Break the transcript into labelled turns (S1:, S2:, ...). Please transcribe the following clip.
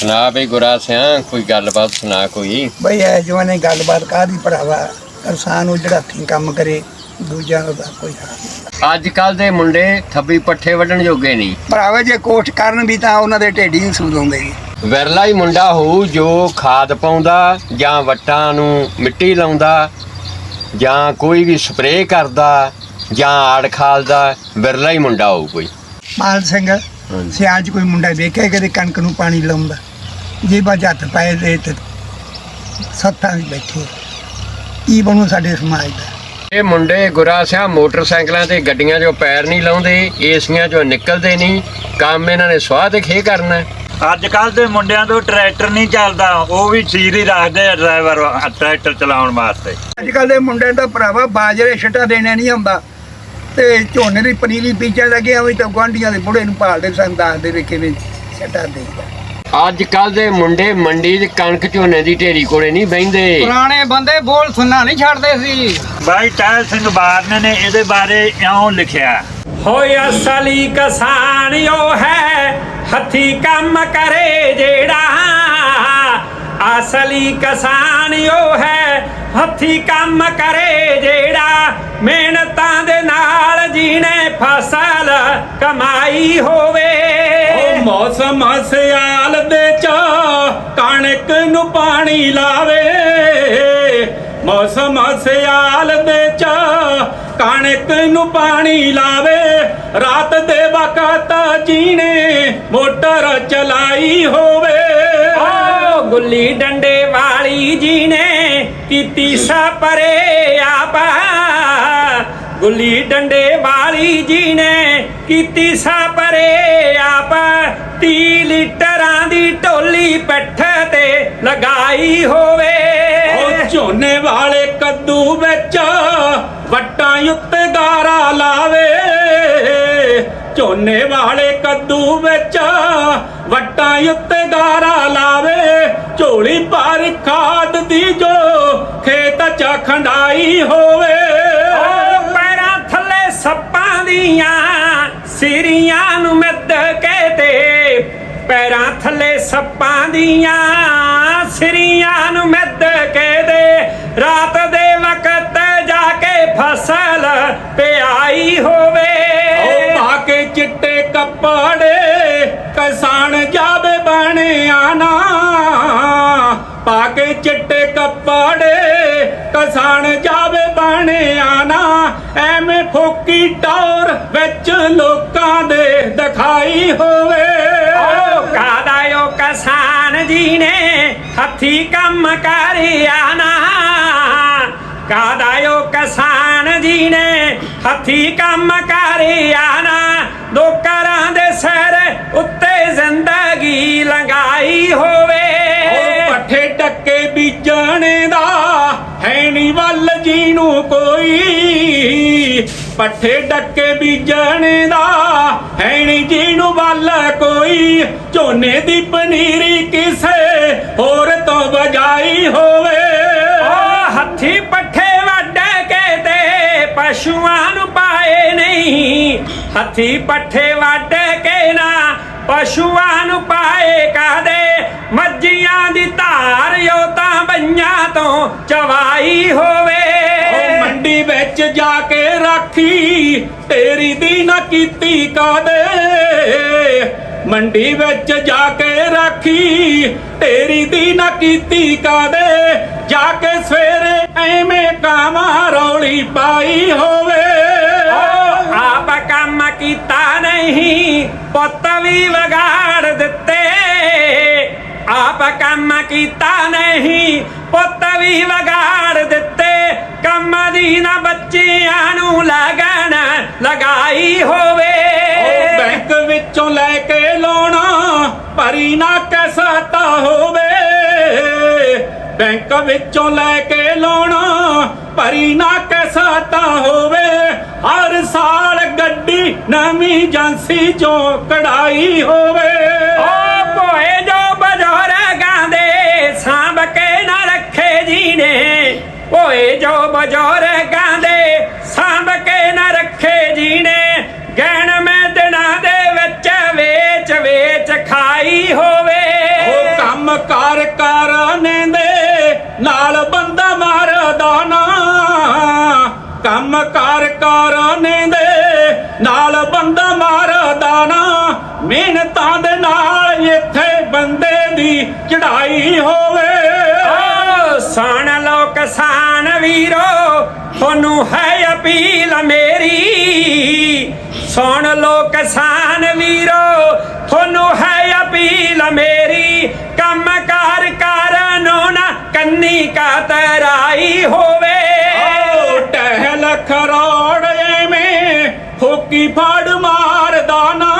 S1: ਸੁਣਾ ਬਈ ਗੁਰਾ ਸਿਆਂ ਕੋਈ ਗੱਲਬਾਤ ਸੁਣਾ ਕੋਈ?
S2: ਬਈ ਐ ਜਵਾਨੇ ਗੱਲਬਾਤ ਕਾਦੀ ਭਰਾਵਾ ਕਿਸਾਨ ਉਹ ਜਿਹੜਾ ਹੱਥੀਂ ਕੰਮ ਕਰੇ ਦੂਜਿਆਂ ਦਾ ਤਾਂ ਕੋਈ ਹਾਲ ਨਹੀਂ
S1: ਅੱਜ ਕੱਲ ਦੇ ਮੁੰਡੇ ਥੱਬੀ ਪੱਠੇ ਵੱਢਣ ਜੋਗੇ ਨਹੀਂ।
S2: ਭਰਾਵਾ ਜੇ ਕੋਸ਼ਟ ਕਰਨ ਵੀ ਤਾਂ ਉਹਨਾਂ ਦੇ ਢੇਡੀ ਨੂੰ ਸੂਦ ਆਉਂਦੇ ਜੀ
S1: ਵਿਰਲਾ ਹੀ ਮੁੰਡਾ ਹੋਊ ਜੋ ਖਾਦ ਪਾਉਂਦਾ ਜਾਂ ਵੱਟਾਂ ਨੂੰ ਮਿੱਟੀ ਲਾਉਂਦਾ ਜਾਂ ਕੋਈ ਵੀ ਸਪਰੇਅ ਕਰਦਾ ਜਾਂ ਆੜ ਖਾਲਦਾ ਵਿਰਲਾ ਹੀ ਮੁੰਡਾ ਹੋਊ ਕੋਈ।
S2: ਮਾਲ ਸਿੰਘ ਸਿਆਲ 'ਚ ਕੋਈ ਮੁੰਡਾ ਵੇਖਿਆ ਕਦੇ ਕਣਕ ਨੂੰ ਪਾਣੀ ਲਾਉਂਦਾ? ਜੇ ਬਾ ਹੱਥ ਪਏ ਦੇ ਤੇ ਸੱਤਾਂ ਵੀ ਬੈਠੇ। ਕੀ ਬਣੂ ਸਾਡੇ ਸਮਾਜ ਦਾ?
S1: ਇਹ ਮੁੰਡੇ ਗੁਰਾ ਸਿਆ ਮੋਟਰਸਾਈਕਲਾਂ ਤੇ ਗੱਡੀਆਂ 'ਚੋਂ ਪੈਰ ਨਹੀਂ ਲਾਉਂਦੇ ਏਸੀਆਂ 'ਚੋਂ ਨਿਕਲਦੇ ਨਹੀਂ ਕੰਮ ਇਹਨਾਂ ਨੇ ਸਵਾਹ ਤੇ ਖੇ ਕਰਨਾ।
S3: ਅੱਜ ਕੱਲ ਦੇ ਮੁੰਡਿਆਂ ਤੋਂ ਟਰੈਕਟਰ ਨਹੀਂ ਚੱਲਦਾ ਉਹ ਵੀ ਸੀਰ ਹੀ ਰੱਖਦੇ ਆ ਡਰਾਈਵਰ ਟਰੈਕਟਰ ਚਲਾਉਣ ਵਾਸਤੇ।
S2: ਅੱਜ ਕੱਲ ਦੇ ਮੁੰਡਿਆਂ ਦਾ ਭਰਾਵਾ ਬਾਜਰੇ ਛਟਾ ਦੇਣਾ ਨਹੀਂ ਆਉਂਦਾ। ਤੇ ਝੋਨੇ ਦੀ ਪਨੀਰੀ ਪੀਚਾ ਲੱਗੇ ਐਵੇਂ ਤਾਂ ਗੁਆਂਢੀਆਂ ਦੇ ਬੁੜੇ ਨੂੰ ਭਾਲਦੇ ਸਨ ਦੱਸਦੇ ਵੀ ਕਿਵੇਂ ਛਟਾ ਦੇਈਦਾ।
S1: ਅੱਜ ਕੱਲ ਦੇ ਮੁੰਡੇ ਮੰਡੀ 'ਚ ਕਣਕ ਝੋਨੇ ਦੀ ਢੇਰੀ ਕੋਲੇ ਨਹੀਂ ਬਹਿੰਦੇ।
S4: ਪੁਰਾਣੇ ਬੰਦੇ ਬੋਲ ਸੁਣਨਾ ਨਹੀਂ ਛੱਡਦੇ ਸੀ।
S3: ਬਾਈ ਟਾਇਲ ਸਿੰਘ ਬਾਰਨ ਨੇ ਇਹਦੇ ਬਾਰੇ ਇਉਂ ਲਿਖਿਆ।
S5: ਹੋਏ ਅਸਲੀ ਕਿਸਾਨ ਉਹ ਹੈ ਹੱਥੀ ਕੰਮ ਕਰੇ ਜਿਹੜਾ ਅਸਲੀ ਕਿਸਾਨ ਉਹ ਹੈ ਹੱਥੀ ਕੰਮ ਕਰੇ ਜਿਹੜਾ ਮਿਹਨਤਾਂ ਦੇ ਨਾਲ ਜੀਣੇ ਫਸਲ ਕਮਾਈ ਹੋਵੇ। ਉਹ ਮੌਸਮ ਸਿਆਲ ਦੇ ਚ ਕਣਕ ਨੂੰ ਪਾਣੀ ਲਾਵੇ। ਮੌਸਮ ਸਿਆਲ ਦੇ ਚ ਕਣਕ ਨੂੰ ਪਾਣੀ ਲਾਵੇ। ਰਾਤ ਦੇ ਵਕਤ ਜੀਣੇ ਮੋਟਰ ਚਲਾਈ ਹੋਵੇ। ਓ ਗੁੱਲੀ ਡੰਡੇ ਵਾਲੀ ਜੀਨੇ ਕੀਤੀ ਸਪਰੇ ਆਪਾ। ਗੁੱਲੀ ਡੰਡੇ ਵਾਲੀ ਜੀ ਨੇ ਕੀਤੀ ਸਪਰੇ ਆਪ। 30 ਲੀਟਰਾਂ ਦੀ ਢੋਲੀ ਪਿੱਠ ਤੇ ਲਗਾਈ ਹੋਵੇ। ਉਹ ਝੋਨੇ ਵਾਲੇ ਕੱਦੂ ਵਿੱਚ ਵੱਟਾਂ ਉੱਤੇ ਗਾਰਾ ਲਾਵੇ। ਝੋਨੇ ਵਾਲੇ ਕੱਦੂ ਵਿੱਚ ਵੱਟਾਂ ਉੱਤੇ ਗਾਰਾ ਲਾਵੇ। ਝੋਲੀ ਭਰ ਖਾਦ ਦੀ ਜੋ ਖੇਤ ਚ ਖੰਡਾਈ ਹੋਵੇ। ਪੈਰਾਂ ਥੱਲੇ ਸੱਪਾਂ ਦੀਆਂ ਸਿਰੀਆਂ ਨੂੰ ਮਿੱਧ ਕੇ ਤੇ ਪੈਰਾਂ ਥੱਲੇ ਸੱਪਾਂ ਦੀਆਂ ਸਿਰੀਆਂ ਨੂੰ ਮਿੱਧ ਕੇ ਦੇ ਰਾਤ ਦੇ ਵਕਤ ਜਾ ਕੇ ਫਸਲ ਪਿਆਈ ਹੋਵੇ। ਉਹ ਪਾ ਕੇ ਚਿੱਟੇ ਕੱਪੜੇ ਕਿਸਾਨ ਜਾਵੇ ਬਣਿਆ ਨਾ ਐਵੇਂ ਫੋਕੀ ਟੌਰ ਵਿੱਚ ਲੋਕਾਂ ਦੇ ਦਿਖਾਈ ਹੋਵੇ। ਓ ਕਾਦਾ ਓ ਕਿਸਾਨ ਜੀ ਨੇ ਹੱਥੀ ਕੰਮ ਕਰਿਆ ਨਾ ਕਾਦਾ ਓ ਕਿਸਾਨ ਜੀ ਨੇ ਹੱਥੀ ਕੰਮ ਕਰਿਆ ਨਾ ਦੋ ਘਰਾਂ ਦੇ ਸਿਰ ਉੱਤੇ ਹੈ ਵੱਲ ਜੀਣੂ ਕੋਈ ਪੱਠੇ ਡੱਕੇ ਬੀਜਣ ਦਾ ਹੈ ਨੀ ਜੀ ਵੱਲ ਕੋਈ। ਝੋਨੇ ਦੀ ਪਨੀਰੀ ਕਿਸੇ ਹੋਰ ਤੋਂ ਬਜਾਈ ਹੋਵੇ। ਓ ਹੱਥੀ ਪੱਠੇ ਵੱਢ ਕੇ ਤੇ ਪਸ਼ੂਆਂ ਨੂੰ ਪਾਏ ਨਹੀਂ। ਹੱਥੀ ਪੱਠੇ ਵੱਢ ਕੇ ਨਾ ਪਸ਼ੂਆਂ ਨੂੰ ਪਾਏ ਕਾਦੇ ਤਾਂ ਬਈਆਂ ਤੋਂ ਚਵਾਈ ਹੋਵੇ। ਉਹ ਮੰਡੀ ਵਿੱਚ ਜਾ ਕੇ ਰਾਖੀ ਤੇਰੀ ਦੀ ਨਾ ਕੀਤੀ ਕਾਦੇ। ਮੰਡੀ ਵਿੱਚ ਜਾ ਕੇ ਰਾਖੀ ਤੇਰੀ ਦੀ ਨਾ ਕੀਤੀ ਕਾਦੇ। ਜਾ ਕੇ ਸਵੇਰੇ ਐਵੇਂ ਕਾਵਾਂ ਰੌਲੀ ਪਾਈ ਹੋਵੇ। ਆਪ ਕੰਮ ਕੀਤਾ ਨਹੀਂ ਪੁੱਤ ਵੀ ਦਿੱਤੇ ਆਪ ਕੰਮ ਕੀਤਾ ਨਹੀਂ, ਪੁੱਤ ਵੀ ਵਗਾੜ ਦਿੱਤੇ। ਕੰਮ ਦੀ ਨਾ ਬੱਚਿਆਂ ਨੂੰ ਲਗਣ ਲਗਾਈ ਹੋਵੇ। ਬੈਂਕ ਵਿੱਚੋਂ ਲੈ ਕੇ ਲੋਣਾ ਭਰੀ ਨਾ ਕਸਾਤਾ ਹੋਵੇ। ਬੈਂਕ ਵਿੱਚੋਂ ਲੈ ਕੇ ਲੋਣਾ ਭਰੀ ਨਾ ਕਸਾਤਾ ਹੋਵੇ। ਹਰ ਸਾਲ ਗੱਡੀ ਨਵੀਂ ਏਜੰਸੀ ਚੋਂ ਕਢਾਈ ਹੋਵੇ। ਓਏ ਜੋ ਸਾਂਭ ਕੇ ਨਾ ਰੱਖੇ ਜੀ ਨੇ ਗਹਿਣ ਮੈਂ ਦਿਨਾਂ ਦੇ ਵਿੱਚ ਵੇਚ ਵੇਚ ਖਾਈ ਹੋਵੇ। ਕਰਨੇ ਦੇ ਨਾਲ ਬੰਦਾ ਮਰਦਾ ਨਾ। ਕੰਮ ਕਾਰ ਕਰਨੇ ਦੇ ਨਾਲ ਬੰਦਾ ਮਰਦਾ ਨਾ। ਮਿਹਨਤਾਂ ਦੇ ਨਾਲ ਇੱਥੇ ਬੰਦੇ ਦੀ ਚੜਾਈ ਹੋਵੇ।
S6: ਕਿਸਾਨ ਵੀਰੋ, ਤੁਹਾਨੂੰ ਹੈ ਅਪੀਲ ਮੇਰੀ। ਸੁਣ ਲੋ ਕਿਸਾਨ ਵੀਰੋ, ਤੁਹਾਨੂੰ ਹੈ ਅਪੀਲ ਮੇਰੀ। ਕੰਮ ਕਾਰ ਕਾਰਨੋਂ ਨਾ ਕੰਨੀ ਕਾ ਤਰਾਈ ਹੋਵੇ।
S5: ਟਹਿਲ ਖਰੋੜ ਐਵੇਂ ਫੋਕੀ ਫੜ ਮਾਰਦਾ ਨਾ।